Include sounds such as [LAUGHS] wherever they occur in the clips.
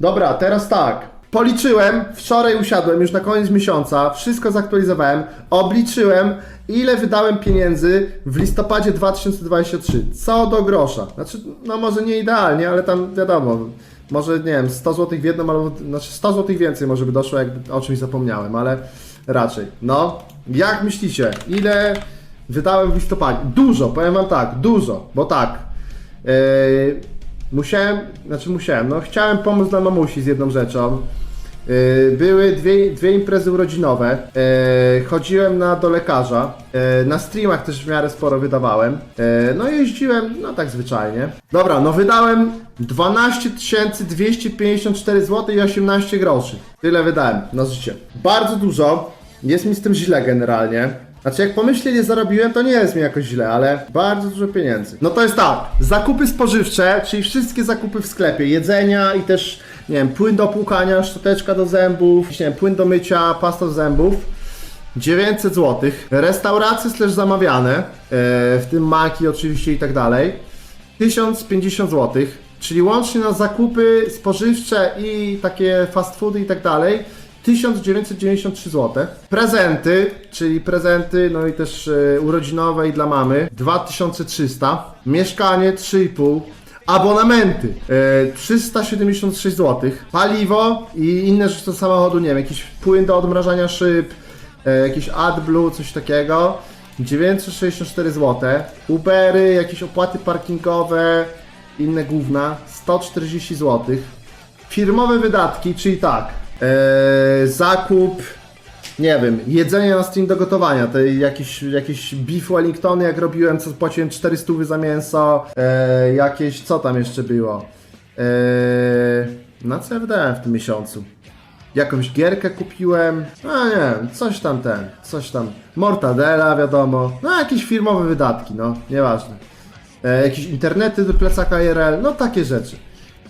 Dobra, teraz tak. Policzyłem, wczoraj usiadłem już na koniec miesiąca, wszystko zaktualizowałem, obliczyłem, ile wydałem pieniędzy w listopadzie 2023. Co do grosza. Znaczy, no może nie idealnie, ale tam wiadomo, może nie wiem, 100 zł w jedną, albo znaczy 100 zł więcej może by doszło, jakby o czymś zapomniałem, ale raczej. No, jak myślicie, ile wydałem w listopadzie? Dużo, powiem wam tak, dużo, bo tak. Yy, musiałem, znaczy musiałem, no chciałem pomóc dla mamusi z jedną rzeczą. Yy, Były dwie, dwie imprezy urodzinowe. Yy, Chodziłem na, do lekarza. Yy, Na streamach też w miarę sporo wydawałem. No jeździłem, no tak zwyczajnie. Dobra, no wydałem 12 254 zł i 18 groszy. Tyle wydałem na życie. Bardzo dużo. Jest mi z tym źle generalnie. Znaczy, jak pomyślę, ile zarobiłem, to nie jest mi jakoś źle, ale bardzo dużo pieniędzy. No to jest tak, zakupy spożywcze, czyli wszystkie zakupy w sklepie, jedzenia i też, nie wiem, płyn do płukania, szczoteczka do zębów, nie wiem, płyn do mycia, pasta do zębów. 900 zł. Restauracje też zamawiane, e, w tym maki oczywiście i tak dalej. 1050 zł. Czyli łącznie na zakupy spożywcze i takie fast foody i tak dalej 1993 zł. Prezenty, czyli prezenty, no i też e, urodzinowe i dla mamy 2300. Mieszkanie 3,5. Abonamenty e, 376 zł. Paliwo i inne rzeczy do samochodu, nie wiem, jakiś płyn do odmrażania szyb, e, jakiś AdBlue, coś takiego. 964 zł. Ubery, jakieś opłaty parkingowe, inne gówna 140 zł. Firmowe wydatki, czyli tak, e, zakup, nie wiem, jedzenie na stream do gotowania, to jakieś, jakieś beef wellingtony jak robiłem, co płaciłem 400 za mięso, e, jakieś, co tam jeszcze było? E, na co ja wydałem w tym miesiącu? Jakąś gierkę kupiłem, no nie wiem, coś tam ten, coś tam, mortadela wiadomo, no jakieś firmowe wydatki, no, nieważne. E, jakieś internety do plecaka IRL, no takie rzeczy.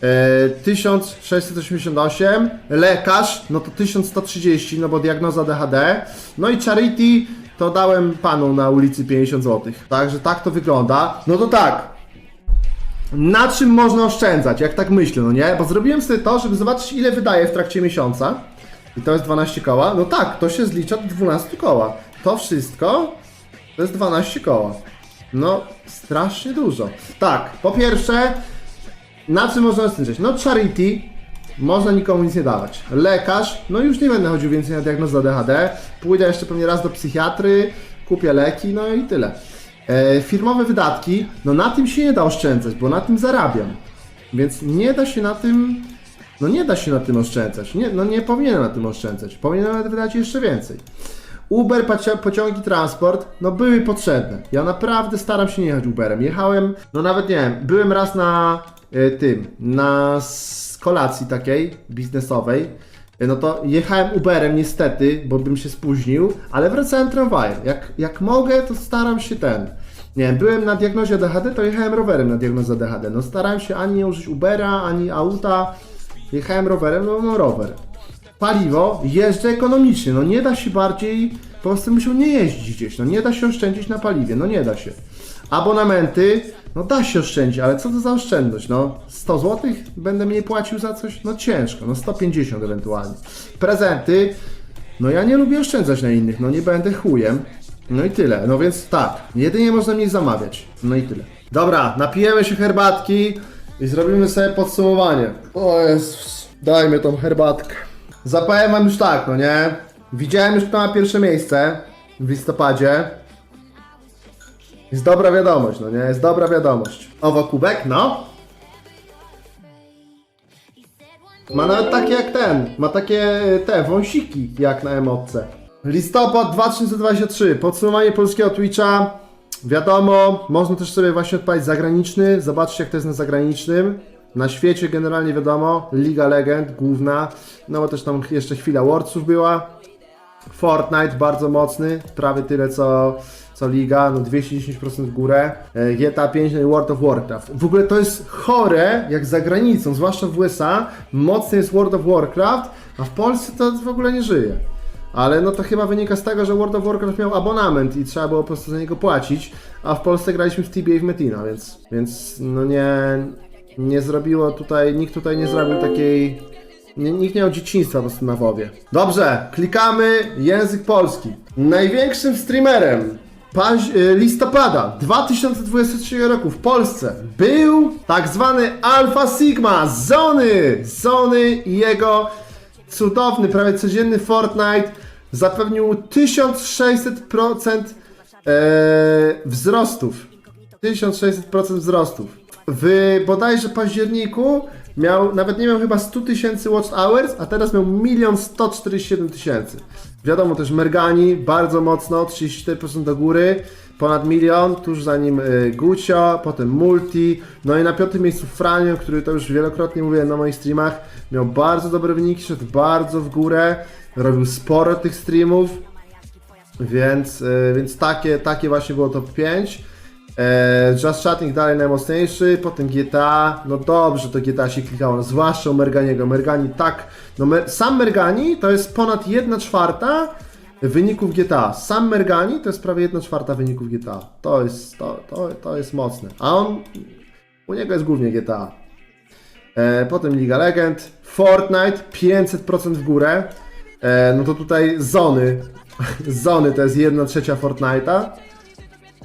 E, 1688, lekarz, no to 1130, no bo diagnoza DHD, no i charity to dałem panu na ulicy 50 zł. Także tak to wygląda. No to tak, na czym można oszczędzać, jak tak myślę, no nie? Bo zrobiłem sobie to, żeby zobaczyć ile wydaję w trakcie miesiąca. I to jest 12 koła. No tak, to się zlicza do 12 koła. To wszystko to jest 12 koła. No, strasznie dużo. Tak, po pierwsze, na czym można oszczędzać? No charity, można nikomu nic nie dawać. Lekarz, no już nie będę chodził więcej na diagnozę DHD. Pójdę jeszcze pewnie raz do psychiatry, kupię leki, no i tyle. E, firmowe wydatki, no na tym się nie da oszczędzać, bo na tym zarabiam. Więc nie da się na tym, no nie da się na tym oszczędzać. Nie, no nie powinienem na tym oszczędzać. Powinienem nawet wydać jeszcze więcej. Uber, pociągi, transport, no były potrzebne. Ja naprawdę staram się nie jechać Uberem. Jechałem, no nawet nie wiem, byłem raz na tym, na kolacji takiej biznesowej. Y, No to jechałem Uberem niestety, bo bym się spóźnił, ale wracałem tramwajem. Jak, jak mogę, to staram się ten. Nie wiem, byłem na diagnozie DHD, to jechałem rowerem na diagnozę DHD. No starałem się ani nie użyć Ubera, ani auta. Jechałem rowerem, no, no rower paliwo jeżdżę ekonomicznie, no nie da się bardziej, po prostu musiał nie jeździć gdzieś, no nie da się oszczędzić na paliwie, no nie da się. Abonamenty, no da się oszczędzić, ale co to za oszczędność, no 100 zł będę mniej płacił za coś? No ciężko, no 150 ewentualnie. Prezenty, no ja nie lubię oszczędzać na innych, no nie będę chujem. No i tyle, no więc tak, jedynie można mnie zamawiać, no i tyle. Dobra, napijemy się herbatki i zrobimy sobie podsumowanie. O Jezus, dajmy tą herbatkę. Zapowiem wam już tak, no nie? Widziałem już kto ma pierwsze miejsce w listopadzie. Jest dobra wiadomość, no nie? Jest dobra wiadomość. Owo kubek, no. Ma nawet takie jak ten. Ma takie te wąsiki jak na emotce. Listopad 2023. Podsumowanie polskiego Twitcha. Wiadomo, można też sobie właśnie odpalić zagraniczny. Zobaczcie jak to jest na zagranicznym. Na świecie generalnie wiadomo, Liga Legend główna, no bo też tam jeszcze chwila Worldsów była. Fortnite bardzo mocny, prawie tyle co, co Liga, no 210% w górę. E, GTA 5 no i World of Warcraft. W ogóle to jest chore, jak za granicą, zwłaszcza w USA, mocny jest World of Warcraft, a w Polsce to w ogóle nie żyje. Ale no to chyba wynika z tego, że World of Warcraft miał abonament i trzeba było po prostu za niego płacić, a w Polsce graliśmy w Tibia i w Metina, więc, więc no nie, nie zrobiło tutaj, nikt tutaj nie zrobił takiej Nie, nikt nie miał dzieciństwa na WoWie. Dobrze, klikamy język polski. Największym streamerem paź- y, listopada 2023 roku w Polsce był tak zwany Alpha Sigma Zony. Zony i jego cudowny, prawie codzienny Fortnite zapewnił mu 1600% e, wzrostów. 1600% wzrostów. W bodajże październiku miał, nawet nie miał chyba 100 tysięcy watch hours, a teraz miał 1 147 tysięcy. Wiadomo też Mergani, bardzo mocno, 34% do góry, ponad milion, tuż za nim y, Gucio, potem Multi, no i na piątym miejscu Franio, który to już wielokrotnie mówiłem na moich streamach, miał bardzo dobre wyniki, szedł bardzo w górę, robił sporo tych streamów, więc, y, więc takie, takie właśnie było top 5. E, Just Chatting dalej najmocniejszy, potem GTA, no dobrze to GTA się klikało, no, zwłaszcza u Merganiego. Mergani tak, no mer, sam Mergani to jest ponad 1 czwarta wyników GTA. Sam Mergani to jest prawie 1 czwarta wyników GTA. To jest, to, to, to jest mocne. A on, u niego jest głównie GTA. E, potem Liga Legend, Fortnite 500% w górę. E, no to tutaj Zony. [LAUGHS] Zony to jest 1 trzecia Fortnite'a.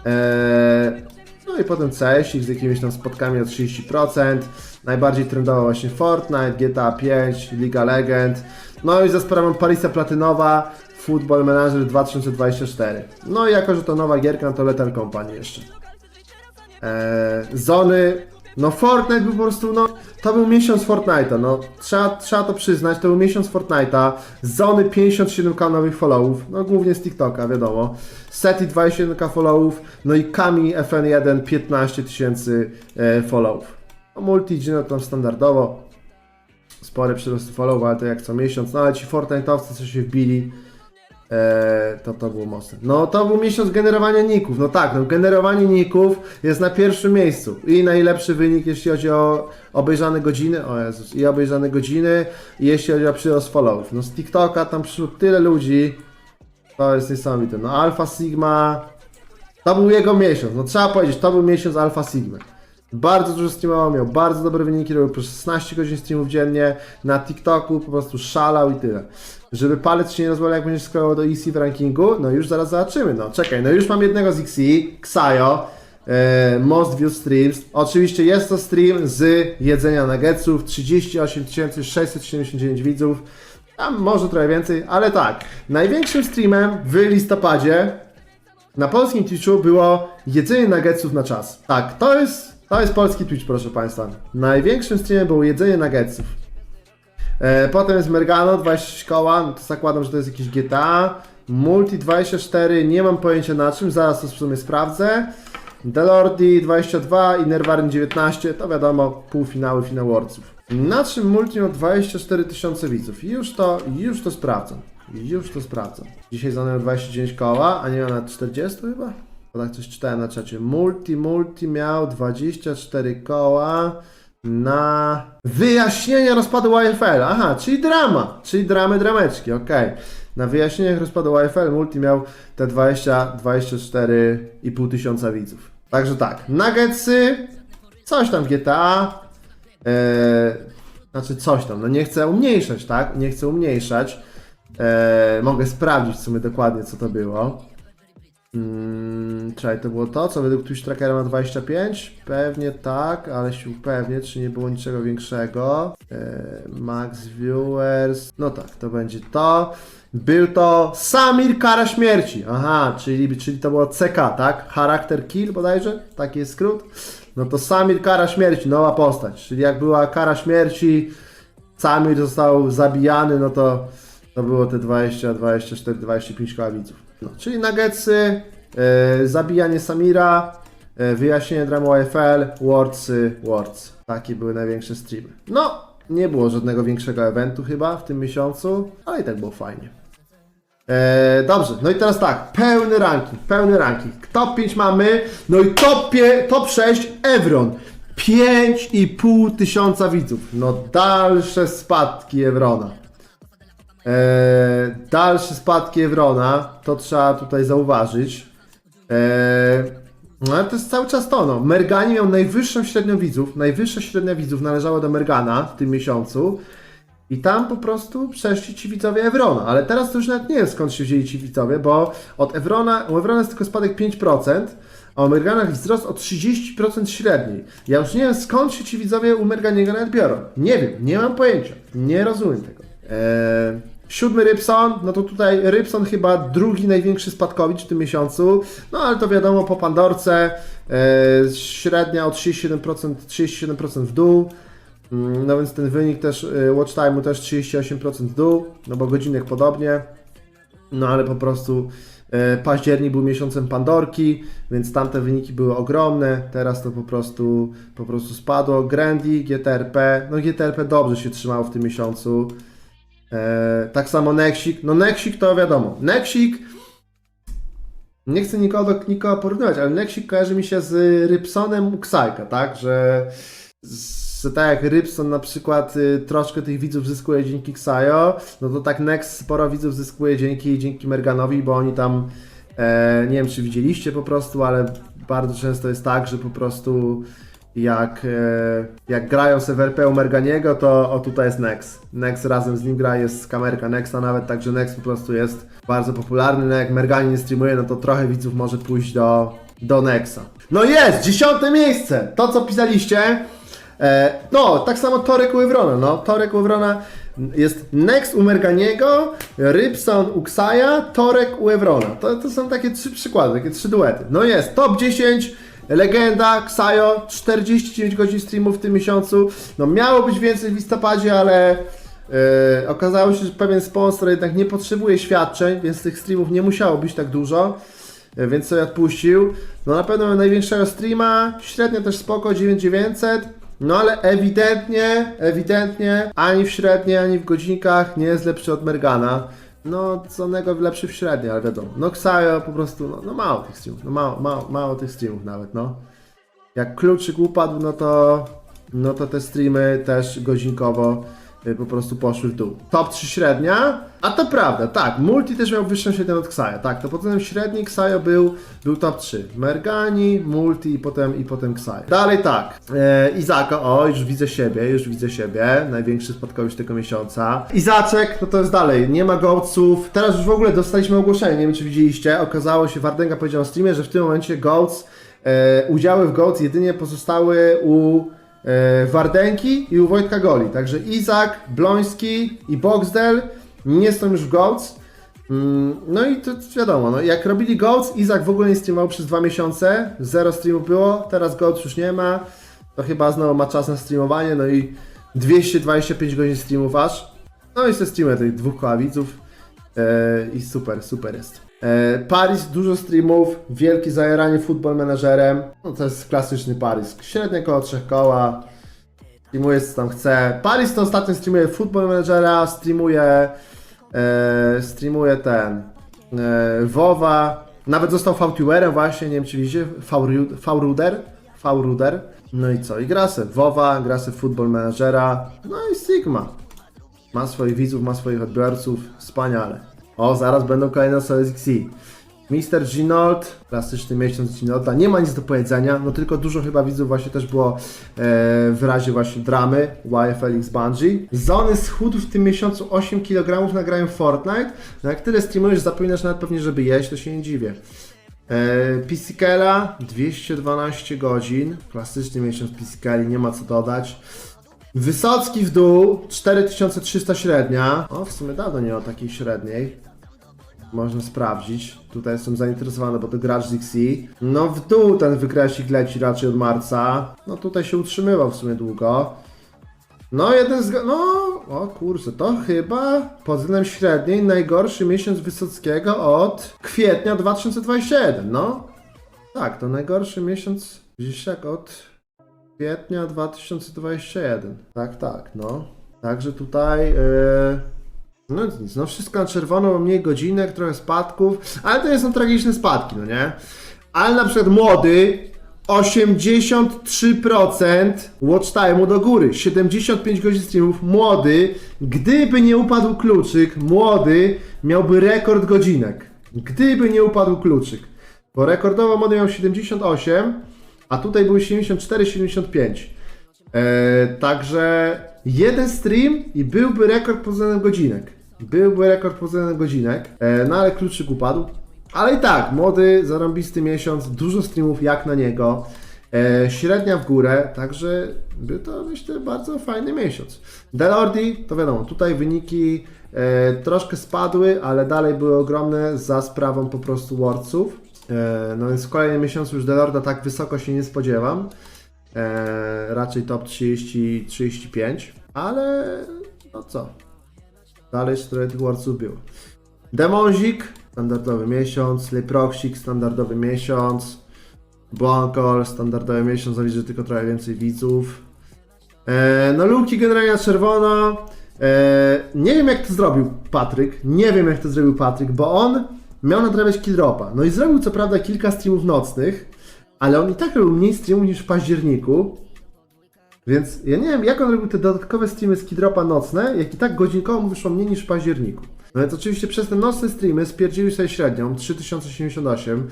Eee, no i potem CS z jakimiś tam spotkami o 30%. Najbardziej trendował właśnie Fortnite, GTA 5, Liga Legend. No i za sprawą Parisa Platynowa, Football Manager 2024. No i jako, że to nowa gierka, no to Lethal Company jeszcze. Eee, Zony, no Fortnite był po prostu, no to był miesiąc Fortnite'a, no. Trzeba, trzeba to przyznać, to był miesiąc Fortnite'a, Zony 57k nowych followów, no głównie z TikToka, wiadomo, Seti 27k followów, no i Kami FN1 15 tysięcy e, followów. No Multi no tam standardowo, spory przyrost followów, ale to jak co miesiąc, no ale ci Fortnite'owcy co się wbili, Eee, to to było mocne. No to był miesiąc generowania ników. No tak, no generowanie ników jest na pierwszym miejscu. I najlepszy wynik, jeśli chodzi o obejrzane godziny. O Jezus, i obejrzane godziny, i jeśli chodzi o przyrost followów. No z TikToka tam przyszło tyle ludzi. To jest niesamowite. No Alpha Sigma. To był jego miesiąc. No trzeba powiedzieć, to był miesiąc Alpha Sigma. Bardzo dużo streamował, miał bardzo dobre wyniki, robił po 16 godzin streamów dziennie, na TikToku po prostu szalał i tyle. Żeby palec się nie rozwalał, jak będziesz scrollował do EC w rankingu, no już zaraz zobaczymy, no czekaj, no już mam jednego z XC, Xayo, e, Most View Streams. Oczywiście jest to stream z jedzenia nuggetsów, 38 679 widzów, tam może trochę więcej, ale tak, największym streamem w listopadzie na polskim Twitchu było jedzenie nuggetsów na czas. Tak, to jest, to jest polski Twitch, proszę Państwa. Największym streamem było jedzenie nuggetsów. E, potem jest Mergano, 26 koła, no to zakładam, że to jest jakieś GTA. Multi 24, nie mam pojęcia na czym, zaraz to w sumie sprawdzę. Delordi 22 i Nerwarin 19, to wiadomo, półfinały Final Worldsów. Na czym Multi miał 24 tysiące widzów? Już to, już to sprawdzam. Już to sprawdzam. Dzisiaj miał 29 koła, a nie miał na 40 chyba? Tak coś czytałem na czacie. Multi, multi miał 24 koła na wyjaśnienie rozpadu YFL. Aha, czyli drama, czyli dramy, drameczki, okej. Na wyjaśnieniach rozpadu YFL Multi miał te 20, 24,5 tysiąca widzów. Także tak, Nuggetsy, coś tam GTA, e, znaczy coś tam, no nie chcę umniejszać, tak? Nie chcę umniejszać. E, mogę sprawdzić w sumie dokładnie, co to było. Mm, czekaj, to było to, co według Twitch Trackera ma 25? Pewnie tak, ale się upewnię, czy nie było niczego większego. E, max Viewers, no tak, to będzie to. Był to Samir Kara Śmierci. Aha, czyli, czyli to było CK, tak? Charakter Kill bodajże? Taki jest skrót. No to Samir Kara Śmierci, nowa postać. Czyli jak była Kara Śmierci, Samir został zabijany, no to to było te 20, 24, 25 koła widzów. No, czyli nuggetsy, e, zabijanie Samira, e, wyjaśnienie dramu AFL, Wordsy, Words. Takie były największe streamy. No, nie było żadnego większego eventu chyba w tym miesiącu, ale i tak było fajnie. E, dobrze, no i teraz tak, pełny ranking, pełny ranking. Top 5 mamy, no i top, pie, top 6 Evron. 5,5 tysiąca widzów. No dalsze spadki Evrona. E, dalsze spadki Evrona, to trzeba tutaj zauważyć. E, no ale to jest cały czas to, no. Mergani miał najwyższą średnią widzów, najwyższa średnia widzów należała do Mergana w tym miesiącu. I tam po prostu przeszli ci widzowie Evrona, ale teraz to już nawet nie wiem skąd się wzięli ci widzowie, bo od Evrona, u Evrona jest tylko spadek 5%, a u Merganach wzrost o 30% średniej. Ja już nie wiem skąd się ci widzowie u Merganiego nawet biorą. Nie wiem, nie mam pojęcia, nie rozumiem tego. Eee, siódmy Rybson, no to tutaj Rybson chyba drugi największy spadkowicz w tym miesiącu, no ale to wiadomo po Pandorce, eee, średnia o 37%, 37% w dół. Mm, No więc ten wynik też y, watch time'u też 38% w dół, no bo godzinek podobnie. No ale po prostu e, październik był miesiącem Pandorki, więc tamte wyniki były ogromne. Teraz to po prostu po prostu spadło. Grandy, GTRP, no GTRP dobrze się trzymało w tym miesiącu. E, tak samo Nexik. No Nexik to wiadomo. Nexik nie chcę nikogo, nikogo porównywać, ale Nexik kojarzy mi się z Rybsonem Uksajka, tak? Że, że tak jak Rybson na przykład y, troszkę tych widzów zyskuje dzięki Ksajo, no to tak Nex sporo widzów zyskuje dzięki, dzięki Merganowi, bo oni tam, e, nie wiem czy widzieliście po prostu, ale bardzo często jest tak, że po prostu jak, e, jak grają sobie w RP u Merganiego, to o tutaj jest Nex. Nex razem z nim gra, jest kamerka Nexa nawet, także Nex po prostu jest bardzo popularny. No jak Mergani nie streamuje, no to trochę widzów może pójść do, do Nexa. No jest! Dziesiąte miejsce! To co pisaliście. E, no, tak samo Torek u no. Torek u jest Next u Merganiego, Rybson u Torek u Evrona. To, to są takie trzy przykłady, takie trzy duety. No jest, top 10, legenda, Ksajo, 49 godzin streamów w tym miesiącu. No miało być więcej w listopadzie, ale e, okazało się, że pewien sponsor jednak nie potrzebuje świadczeń, więc tych streamów nie musiało być tak dużo. E, Więc sobie odpuścił. No na pewno największego streama, średnio też spoko, 9900. No ale ewidentnie, ewidentnie ani w średniej, ani w godzinkach nie jest lepszy od Mergana. No, co innego lepszy w średniej, ale wiadomo. No Xayo po prostu, no, no mało tych streamów, no mało, mało, mało tych streamów nawet, no. Jak kluczyk upadł, no to, no to te streamy też godzinkowo po prostu poszły w dół. Top 3 średnia, a to prawda, tak, Multi też miał wyższą średnią od Xayo, tak, to względem średni Xayo był, był top 3. Mergani, Multi i potem, i potem Xayo. Dalej tak, e, Izaka, o, już widzę siebie, już widzę siebie, największy spadkowicz tego miesiąca. Izaczek, no to jest dalej, nie ma gołców, teraz już w ogóle dostaliśmy ogłoszenie, nie wiem czy widzieliście, okazało się, Wardenga powiedział na streamie, że w tym momencie gołc, e, udziały w gołc jedynie pozostały u Wardenki i u Wojtka Goli. Także Izak, Bloński i Boxdel nie są już w Goats. Mm, No i to wiadomo, no jak robili Goats, Izak w ogóle nie streamował przez dwa miesiące, zero streamów było, teraz Goats już nie ma, to chyba znowu ma czas na streamowanie, no i 225 godzin streamów aż. No i se streamuje tych dwóch koła e, i super, super jest. E, Paris, dużo streamów, wielkie zajeranie futbol menedżerem. No to jest klasyczny Paris. Średnie koło trzech koła. Streamuje co tam chce. Paris to ostatnio streamuje futbol menedżera, streamuje e, streamuje ten e, WoWa. Nawet został VTuberem właśnie, nie wiem czy widzicie, V-Ruder. V-Ruder. No i co? I gra se WoWa, gra se futbol menedżera. No i Sigma. Ma swoich widzów, ma swoich odbiorców. Wspaniale. O, zaraz będą kolejne osoby z XI. Mr. Ginold, klasyczny miesiąc Ginolda, nie ma nic do powiedzenia, no tylko dużo chyba widzów właśnie też było e, w razie właśnie dramy YFL X Bungie. Zony schudł w tym miesiącu 8 kg nagrają Fortnite, no jak tyle streamujesz, zapominasz nawet pewnie, żeby jeść, to się nie dziwię. E, Pisikela 212 godzin, klasyczny miesiąc Pisikeli, nie ma co dodać. Wysocki w dół, 4300 średnia. O, w sumie dawno nie o takiej średniej. Można sprawdzić. Tutaj jestem zainteresowany, bo to gracz z. No w dół ten wykresik leci raczej od marca. No tutaj się utrzymywał w sumie długo. No jeden z... No, o kurczę, to chyba pod względem średniej najgorszy miesiąc Wysockiego od kwietnia 2021, no. Tak, to najgorszy miesiąc gdzieś od kwietnia 2021. Tak, tak, no. Także tutaj... Yy... No nic, no wszystko na czerwono, mniej godzinek, trochę spadków, ale to nie są tragiczne spadki, no nie? Ale na przykład młody 83% watch time'u do góry, 75 godzin streamów, młody, gdyby nie upadł kluczyk, młody miałby rekord godzinek. Gdyby nie upadł kluczyk. Bo rekordowo młody miał 78, a tutaj były 74-75. E, także jeden stream i byłby rekord pod względem godzinek. Byłby rekord względem godzinek, e, no ale kluczyk upadł. Ale i tak, młody, zarąbisty miesiąc, dużo streamów jak na niego, e, średnia w górę, także był to myślę bardzo fajny miesiąc. Delordi, to wiadomo, tutaj wyniki e, troszkę spadły, ale dalej były ogromne za sprawą po prostu Wordsów. E, no więc w kolejnym miesiącu już Delorda tak wysoko się nie spodziewam. E, raczej top 30-35, ale no co, dalej Wordsów było. Demonzik, standardowy miesiąc, Leproxik, standardowy miesiąc, Błankol, standardowy miesiąc, że tylko trochę więcej widzów. E, no Luki generalnie na czerwono. E, nie wiem jak to zrobił Patryk, nie wiem jak to zrobił Patryk, bo on miał nadrabiać killropa. No i zrobił co prawda kilka streamów nocnych, ale on i tak robił mniej streamów niż w październiku. Więc ja nie wiem, jak on robił te dodatkowe streamy z Kidropa nocne, jak i tak godzinkowo mu wyszło mniej niż w październiku. No więc oczywiście przez te nocne streamy spierdziły sobie średnią 3078.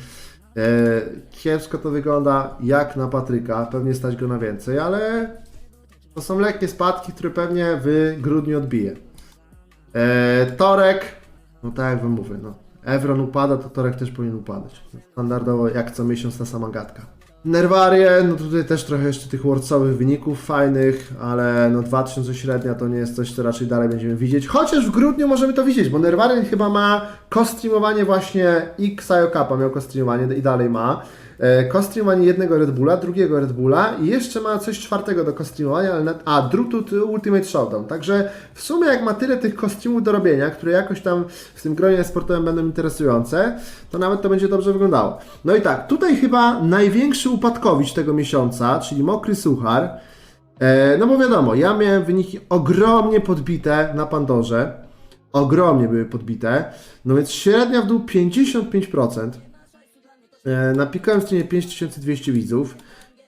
E, kiepsko to wygląda jak na Patryka, pewnie stać go na więcej, ale to są lekkie spadki, które pewnie w grudniu odbije. E, torek, no tak jak wam mówię, no. Evron upada, to Torek też powinien upadać. Standardowo jak co miesiąc ta sama gadka. Nerwarie, no tutaj też trochę jeszcze tych wordsowych wyników fajnych, ale no 2000 średnia to nie jest coś, co raczej dalej będziemy widzieć. Chociaż w grudniu możemy to widzieć, bo Nerwarien chyba ma kostreamowanie właśnie i Xayo Kappa miał kostreamowanie i dalej ma. E, Kostreamowanie jednego Red Bulla, drugiego Red Bulla i jeszcze ma coś czwartego do kostreamowania, ale na, a Drutut Ultimate Showdown. Także w sumie jak ma tyle tych kostiumów do robienia, które jakoś tam w tym gronie sportowym będą interesujące, to nawet to będzie dobrze wyglądało. No i tak, tutaj chyba największy upadkowicz tego miesiąca, czyli Mokry Suchar. E, no bo wiadomo, ja miałem wyniki ogromnie podbite na Pandorze. Ogromnie były podbite. No więc średnia w dół 55%. E, Na pikowym streamie 5200 widzów.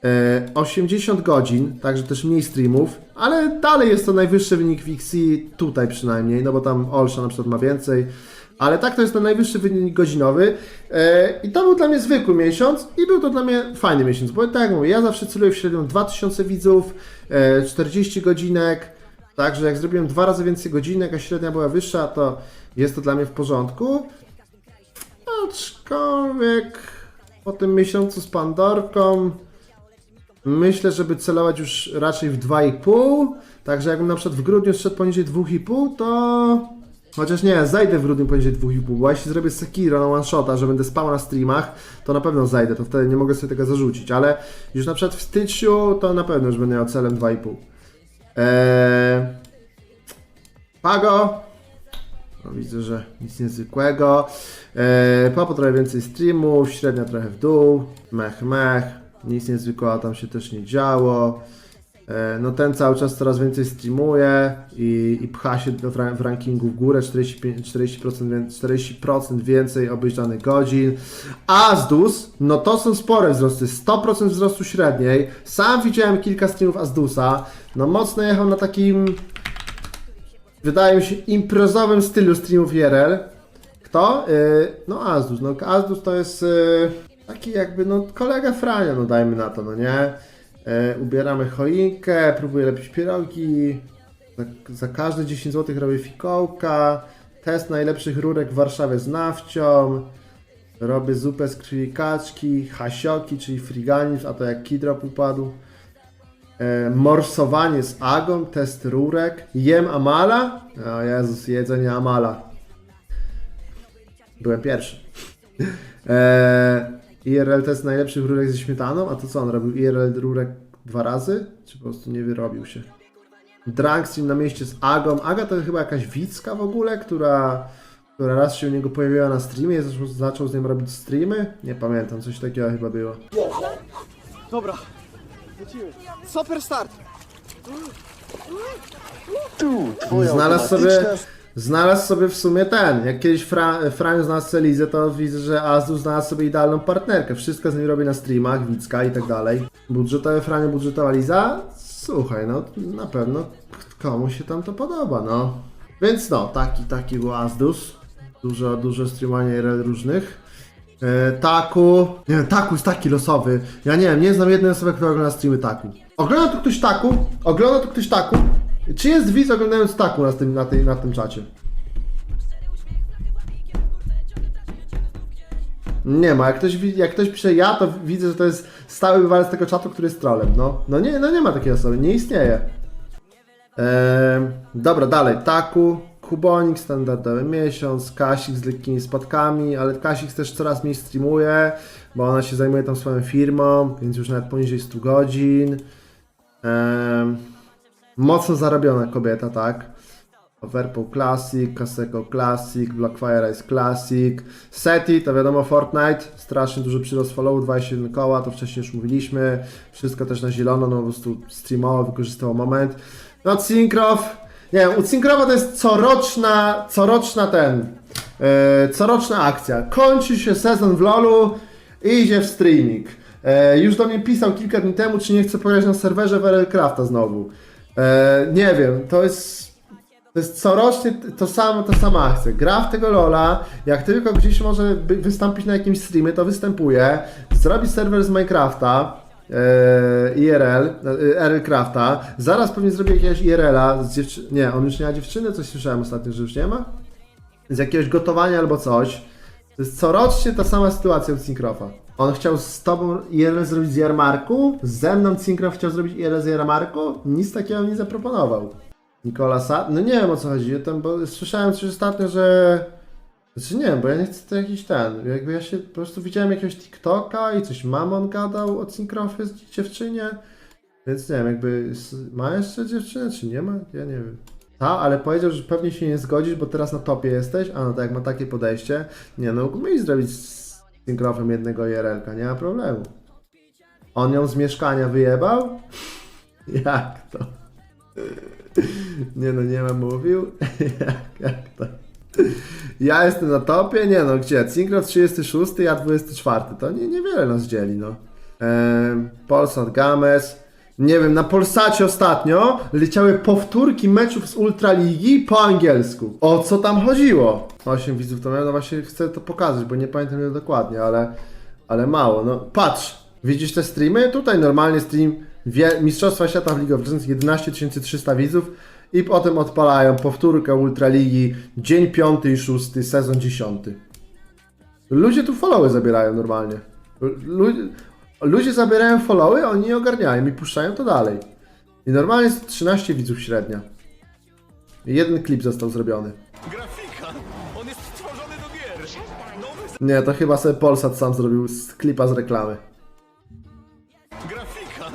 E, 80 godzin, także też mniej streamów, ale dalej jest to najwyższy wynik w XC, tutaj przynajmniej, no bo tam Olsza na przykład ma więcej. Ale tak to jest ten najwyższy wynik godzinowy. E, I to był dla mnie zwykły miesiąc i był to dla mnie fajny miesiąc, bo tak jak mówię, ja zawsze celuję w średnią 2000 widzów, e, 40 godzinek, także jak zrobiłem dwa razy więcej godzinek, a średnia była wyższa, to jest to dla mnie w porządku. Aczkolwiek po tym miesiącu z Pandorką myślę, żeby celować już raczej w 2,5. Także jakbym na przykład w grudniu szedł poniżej 2,5, to... Chociaż nie, zajdę w grudniu poniżej 2,5, bo jeśli zrobię Sekiro na one shota, że będę spał na streamach, to na pewno zajdę, to wtedy nie mogę sobie tego zarzucić, ale już na przykład w styczniu to na pewno już będę miał celem 2,5. Eee... Pago, no, widzę, że nic niezwykłego. Eee, Papo trochę więcej streamów, średnia trochę w dół. Mech, mech. Nic niezwykłego tam się też nie działo. Eee, no ten cały czas coraz więcej streamuje i, i pcha się w, w rankingu w górę. 45, 40%, wię- 40% więcej obejrzanych godzin. Azdus, no to są spore wzrosty. 100% wzrostu średniej. Sam widziałem kilka streamów Azdusa. No mocno jechał na takim wydaje mi się, imprezowym stylu streamów IRL. Kto? Yy, no Azdus. No Azdus to jest yy, taki jakby, no kolega Frania, no dajmy na to, no nie? Yy, ubieramy choinkę, próbuję lepić pierogi, za, za każde 10 zł robię fikołka, test najlepszych rurek w Warszawie z nafcią, robię zupę z krwi kaczki, hasioki, czyli friganif, a to jak kidrop upadł. E, morsowanie z agą, test rurek, jem amala. O Jezus, jedzenie amala. Byłem pierwszy. E, IRL test najlepszych rurek ze śmietaną, a to co on robił? IRL rurek dwa razy? Czy po prostu nie wyrobił się? Drankstream na mieście z Agą. Aga to chyba jakaś widzka w ogóle, która, która raz się u niego pojawiła na streamie, zaczął, zaczął z nim robić streamy. Nie pamiętam, coś takiego chyba było. Dobra. Super start! Znalazł sobie, znalazł sobie w sumie ten. Jak kiedyś Fra, znalazł sobie Lizę, to widzę, że Azu znalazł sobie idealną partnerkę. Wszystko z nim robi na streamach, Wicka i tak dalej. Budżetowy Franiu, budżetowa Liza? Słuchaj, no na pewno komuś się tam to podoba, no. Więc no, taki, taki był Azdus. Dużo, dużo streamowania różnych. E, Taku. Nie wiem, Taku jest taki losowy. Ja nie wiem, nie znam jednej osoby, która ogląda streamy Taku. Ogląda tu ktoś Taku? Ogląda tu ktoś Taku? Czy jest widz oglądając taku na tym, na, tej, na tym czacie? Nie ma, jak ktoś, jak ktoś pisze ja, to widzę, że to jest stały bywalec tego czatu, który jest trolem. No, no nie, no nie ma takiej osoby, nie istnieje. Eee, dobra, dalej. Taku, Kubonik, standardowy miesiąc, Kasik z lekkimi spadkami, ale Kasik też coraz mniej streamuje, bo ona się zajmuje tam swoją firmą, więc już nawet poniżej 100 godzin. Eee, mocno zarobiona kobieta, tak? Overpool Classic, Kaseko Classic, Blackfire Ice Classic, Seti, to wiadomo Fortnite, strasznie duży przyrost followu, 27 koła, to wcześniej już mówiliśmy, wszystko też na zielono, no po prostu streamował, wykorzystywał moment. No Cinkrow, nie wiem, u Cinkrowa to jest coroczna, coroczna ten, yy, coroczna akcja. Kończy się sezon w LoLu i idzie w streaming. E, już do mnie pisał kilka dni temu, czy nie chce pograć na serwerze w RLCrafta znowu. E, nie wiem, to jest to jest corocznie to samo, ta sama akcja. Gra w tego Lola, jak tylko gdzieś może wystąpić na jakimś streamie, to występuje, zrobi serwer z Minecrafta, e, IRL, e, RLCrafta, zaraz pewnie zrobi jakiegoś IRL-a z dziewczy... Nie, on już nie ma dziewczyny, coś słyszałem ostatnio, że już nie ma? Z jakiegoś gotowania albo coś. To jest corocznie ta sama sytuacja u Cinkrofa. On chciał z tobą IRL zrobić z jarmarku, ze mną Cinkrof chciał zrobić IRL z jarmarku, nic takiego nie zaproponował. Nikola Sa... No nie wiem o co chodzi, tam, bo słyszałem coś ostatnio, że... Znaczy nie bo ja nie chcę to jakiś ten, jakby ja się po prostu widziałem jakiegoś TikToka i coś mamon gadał o Cinkrofie z dziewczynie, więc nie wiem, jakby ma jeszcze dziewczynę, czy nie ma? Ja nie wiem. Ta, ale powiedział, że pewnie się nie zgodzisz, bo teraz na topie jesteś, a no tak, ma takie podejście, nie no, iść zrobić z Cinkrofem jednego IRL-ka, nie ma problemu. On ją z mieszkania wyjebał? [LAUGHS] Jak to? [LAUGHS] Nie no, nie ma mówił. [LAUGHS] jak, jak to? Ja jestem na topie? Nie no, gdzie? Cinkrof 36, ja 24. To nie, niewiele nas dzieli, no. Ehm, Polsat Games. Nie wiem, na Polsacie ostatnio leciały powtórki meczów z Ultraligi po angielsku. O co tam chodziło? 8 widzów to miałem, no właśnie chcę to pokazać, bo nie pamiętam ile dokładnie, ale, ale mało. No patrz, widzisz te streamy? Tutaj normalnie stream Mistrzostwa Świata w League of Legends 11 300 widzów i potem odpalają powtórkę Ultraligi, dzień 5 i 6, sezon 10. Ludzie tu followy zabierają normalnie. Lu- ludzie zabierają followy, oni nie ogarniają i puszczają to dalej. I normalnie jest 13 widzów średnia. Jeden klip został zrobiony. Grafika! On jest stworzony do gier! Nie, to chyba sobie Polsat sam zrobił z klipa z reklamy. Grafika!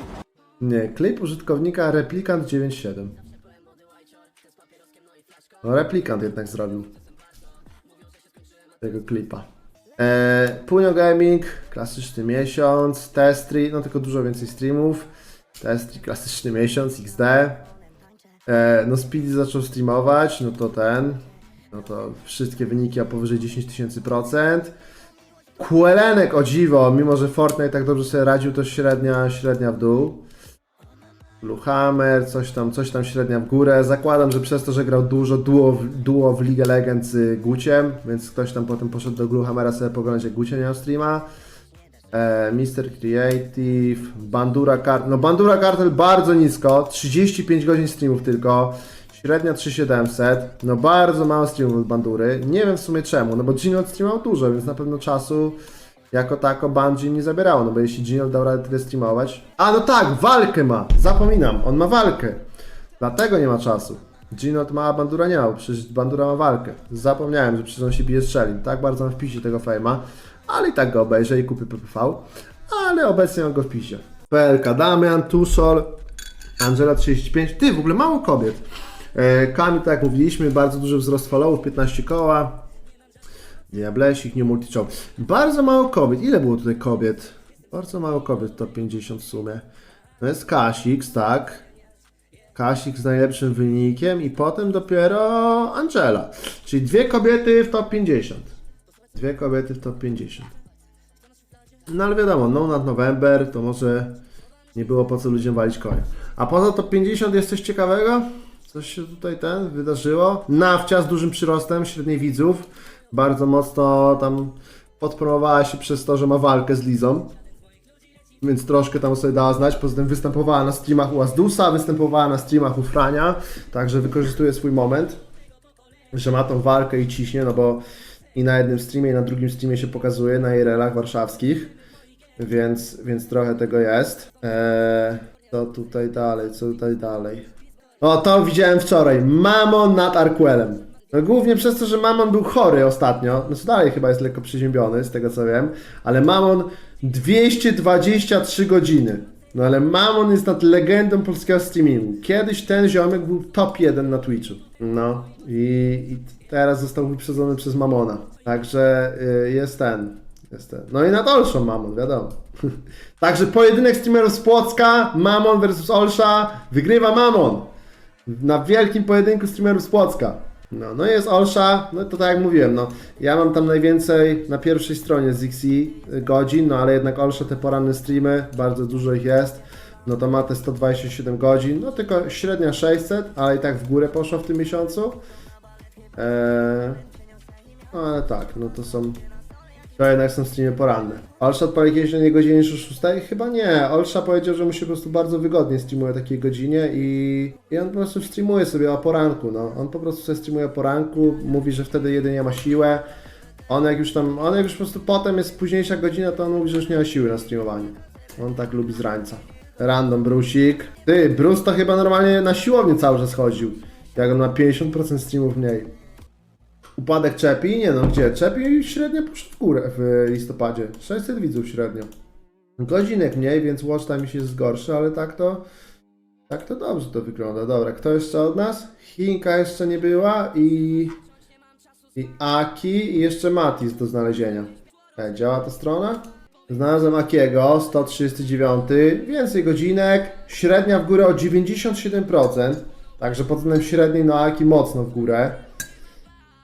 Nie, klip użytkownika Replikant 97. No, Replikant jednak zrobił tego klipa. Eee, Punio Gaming, klasyczny miesiąc, Testry, no tylko dużo więcej streamów. Testry, klasyczny miesiąc, XD. Eee, no Speedy zaczął streamować, no to ten, no to wszystkie wyniki a powyżej 10 tysięcy procent. Kuelenek o dziwo, mimo że Fortnite tak dobrze sobie radził, to średnia, średnia w dół. Bluehammer, coś tam, coś tam średnia w górę. Zakładam, że przez to, że grał dużo duo, duo w League Legends z Guciem, więc ktoś tam potem poszedł do Bluehammera sobie poglądać jak Gucie miał streama. E, Mr. Creative, Bandura Cartel, no Bandura Cartel bardzo nisko, 35 godzin streamów tylko, średnia 3700, no bardzo mało streamów od Bandury, nie wiem w sumie czemu, no bo Gino streamował dużo, więc na pewno czasu jako tako Bungie nie zabierało, no bo jeśli Gino dał radę tyle streamować. A no tak, walkę ma, zapominam, on ma walkę, dlatego nie ma czasu. Gino ma, a Bandura nie ma, bo przecież Bandura ma walkę. Zapomniałem, że przecież on się bije strzeli, tak bardzo ma w pisie tego fejma, ale i tak go obejrzę i kupię PPV, ale obecnie mam go w pisie. PLK Damian, Tuszol, Angela 35, ty w ogóle mało kobiet. E, Kamil, tak jak mówiliśmy, bardzo duży wzrost followów, 15 koła. Diablesik, nie multichop. Bardzo mało kobiet. Ile było tutaj kobiet? Bardzo mało kobiet, to 50 w sumie. To jest Kasik, tak. Kasik z najlepszym wynikiem i potem dopiero Angela. Czyli dwie kobiety w top 50. Dwie kobiety w top 50. No ale wiadomo, no nad November to może nie było po co ludziom walić konia. A poza top 50 jest coś ciekawego? Coś się tutaj ten wydarzyło? Nawcia z dużym przyrostem średniej widzów. Bardzo mocno tam podpromowała się przez to, że ma walkę z Lizą. więc troszkę tam sobie dała znać. Poza tym występowała na streamach u Azdusa, występowała na streamach u Frania, także wykorzystuje swój moment, że ma tą walkę i ciśnie, no bo i na jednym streamie, i na drugim streamie się pokazuje, na IRL-ach warszawskich, więc, więc trochę tego jest. Eee, co tutaj dalej, co tutaj dalej? O, to widziałem wczoraj. Mamon nad Arquelem. No głównie przez to, że Mamon był chory ostatnio. Znaczy dalej chyba jest lekko przeziębiony, z tego co wiem. Ale Mamon 223 godziny. No ale Mamon jest nad legendą polskiego streamingu. Kiedyś ten ziomek był top 1 na Twitchu. No i, i teraz został wyprzedzony przez Mamona. Także y, jest ten. Jest ten. No i nad Olszą Mamon, wiadomo. [LAUGHS] Także pojedynek streamerów z Płocka, Mamon versus Olsza, wygrywa Mamon na wielkim pojedynku streamerów z Płocka. No, no jest Olsza, no to tak jak mówiłem, no ja mam tam najwięcej na pierwszej stronie z XI godzin, no ale jednak Olsza te poranne streamy, bardzo dużo ich jest, no to ma te 127 godzin, no tylko średnia 600, ale i tak w górę poszło w tym miesiącu. Eee, no ale tak, no to są to jednak są streamy poranne. Olsza odpali kiedyś na nie godzinie niż o 6? Chyba nie. Olsza powiedział, że mu się po prostu bardzo wygodnie streamuje o takiej godzinie i, i on po prostu streamuje sobie o poranku. No. On po prostu sobie streamuje o poranku, mówi, że wtedy jedynie ma siłę. On jak już tam, on jak już po prostu potem jest późniejsza godzina, to on mówi, że już nie ma siły na streamowanie. On tak lubi z rańca. Random Brusik. Ty, Brus to chyba normalnie na siłownię cały czas chodził. Jak on ma 50% streamów mniej. Upadek Czepi? Nie no, gdzie? Czepi średnio poszedł w górę w listopadzie. 600 widzów średnio. Godzinek mniej, więc watch time się jest gorszy, ale tak to... Tak to dobrze to wygląda. Dobra, kto jeszcze od nas? Chinka jeszcze nie była i... I Aki i jeszcze Matis do znalezienia. E, działa ta strona? Znalazłem Akiego, 139, więcej godzinek, średnia w górę o 97%, także pod względem średniej no Aki mocno w górę.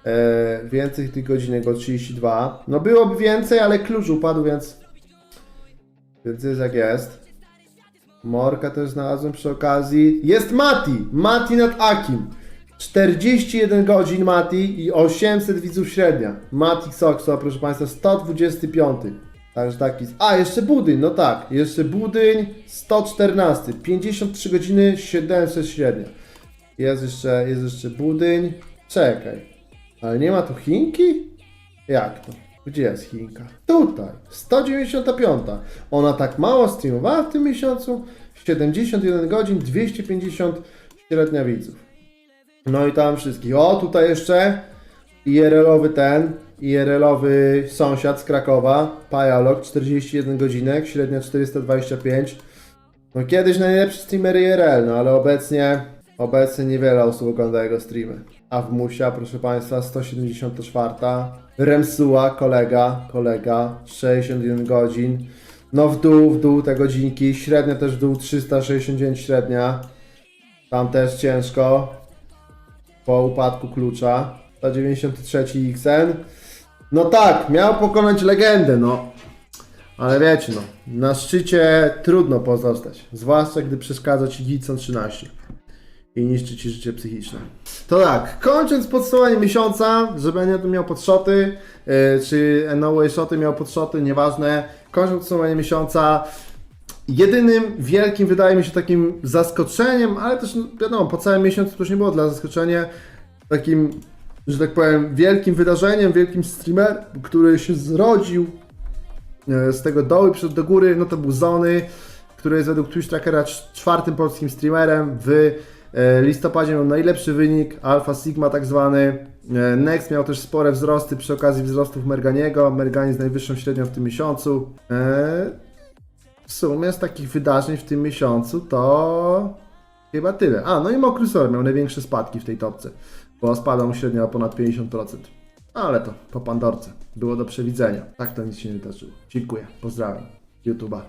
E, więcej tych godzinek o 32. No byłoby więcej, ale klucz upadł, więc. Więc jest jak jest. Morka też znalazłem przy okazji. Jest Mati! Mati nad Akim. 41 godzin Mati i 800 widzów średnia. Mati Soxo, proszę Państwa, 125. Także taki. A, jeszcze Budyń, no tak. Jeszcze Budyń 114. 53 godziny 700 średnia. Jest jeszcze, jest jeszcze Budyń. Czekaj. Ale nie ma tu Chinki? Jak to? Gdzie jest Chinka? Tutaj, 195. Ona tak mało streamowała w tym miesiącu. 71 godzin, 250 średnia widzów. No i tam wszystkich. O, tutaj jeszcze IRL-owy ten, IRL-owy sąsiad z Krakowa, Pajalok, 41 godzinek, średnia 425. No kiedyś najlepszy streamer IRL, no ale obecnie, obecnie niewiele osób ogląda jego streamy. A w Musia, proszę Państwa, 174. Remsuła, kolega, kolega, 61 godzin. No w dół, w dół te godzinki, średnia też w dół, 369 średnia. Tam też ciężko. Po upadku klucza. 193 XN. No tak, miał pokonać legendę, no. Ale wiecie, no, na szczycie trudno pozostać. Zwłaszcza gdy przeszkadza ci Gitson 13 i niszczy ci życie psychiczne. To tak, kończąc podsumowanie miesiąca, żeby nie tu miał podshoty, yy, czy No Way Shoty miał podshoty, nieważne. Kończąc podsumowanie miesiąca, jedynym wielkim, wydaje mi się, takim zaskoczeniem, ale też no, wiadomo, po całym miesiącu to już nie było dla zaskoczenia, takim, że tak powiem, wielkim wydarzeniem, wielkim streamer, który się zrodził e, z tego dołu i przyszedł do góry, no to był Zony, który jest według Twitch Trackera cz- czwartym polskim streamerem. W e, listopadzie miał najlepszy wynik, Alpha Sigma tak zwany. E, Next miał też spore wzrosty przy okazji wzrostów Merganiego. Mergani z najwyższą średnią w tym miesiącu. E, W sumie z takich wydarzeń w tym miesiącu to chyba tyle. A, no i Mokry Sol miał największe spadki w tej topce, bo spadał mu średnio o ponad 50%. Ale to po Pandorce. Było do przewidzenia. Tak to nic się nie wydarzyło. Dziękuję. Pozdrawiam. YouTube'a.